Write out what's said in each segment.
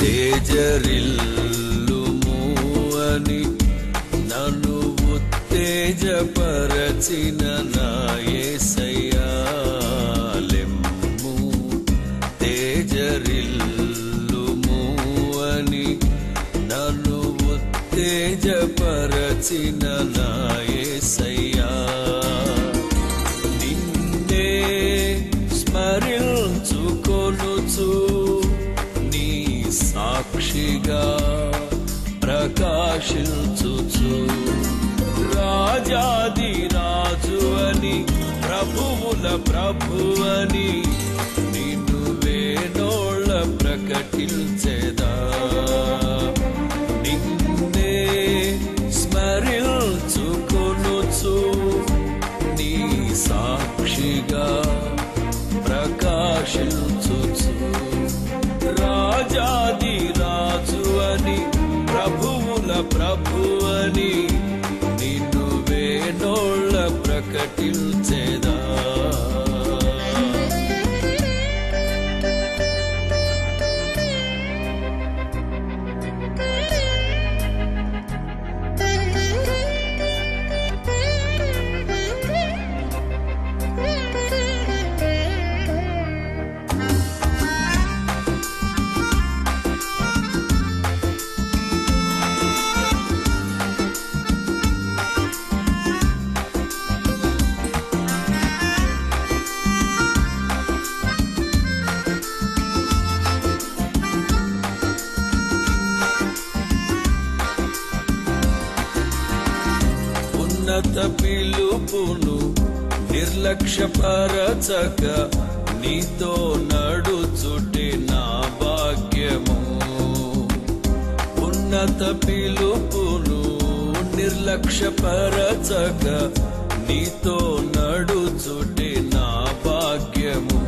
తేజరిల్లుము అని నన్ను ఉత్తేజపరచిన నాయసయాలెమ్ము తేజరిల్లుము అని నన్ను ఉత్తేజపరచిన నాయసయ సాక్షిగా ప్రకాశించుచు. రాజాది రాజు అని ప్రభువుల ప్రభువని నిన్ను వేణోళ్ళ ప్రకటించేదా? నిన్నే స్మరించుకొనుచు నీ సాక్షిగా ప్రకాశించుచు. రాజాది ప్రభువని నిన్ను వేణోళ్ళ ప్రకటించేదా ఉన్నత పిలుపును నిర్లక్ష్యపరచక నీతో నడుచుటే నా భాగ్యము. ఉన్నత పిలుపును నిర్లక్ష్యపరచక నీతో నడుచుటే నా భాగ్యము.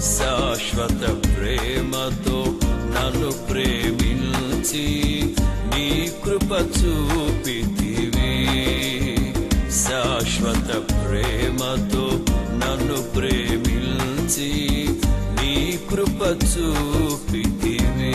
శాశ్వత ప్రేమతో నన్ను ప్రేమించి నీ కృప చూపితి. శాశ్వత ప్రేమతో నన్ను ప్రేమించి నీ కృప చూపితివే.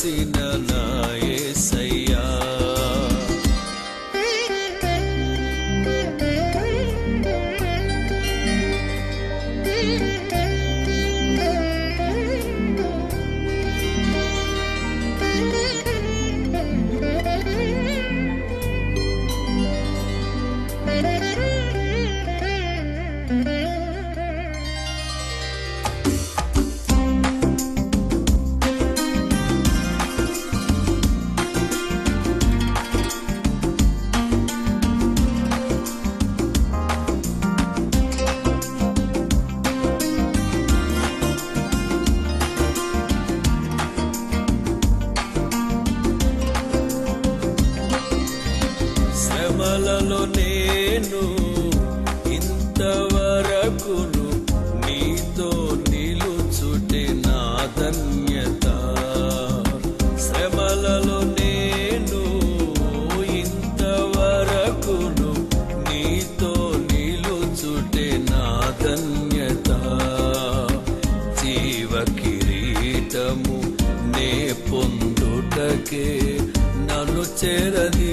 ఉత్తేజపరచిన నా నేను ఇంతవరకును నీతో నిలుచుటే నా ధన్యత. శ్రమలలో నేను ఇంతవరకును నీతో నిలుచుటే నా ధన్యత. జీవ కిరీటము నే పొందుటకే చేరదీసితివే.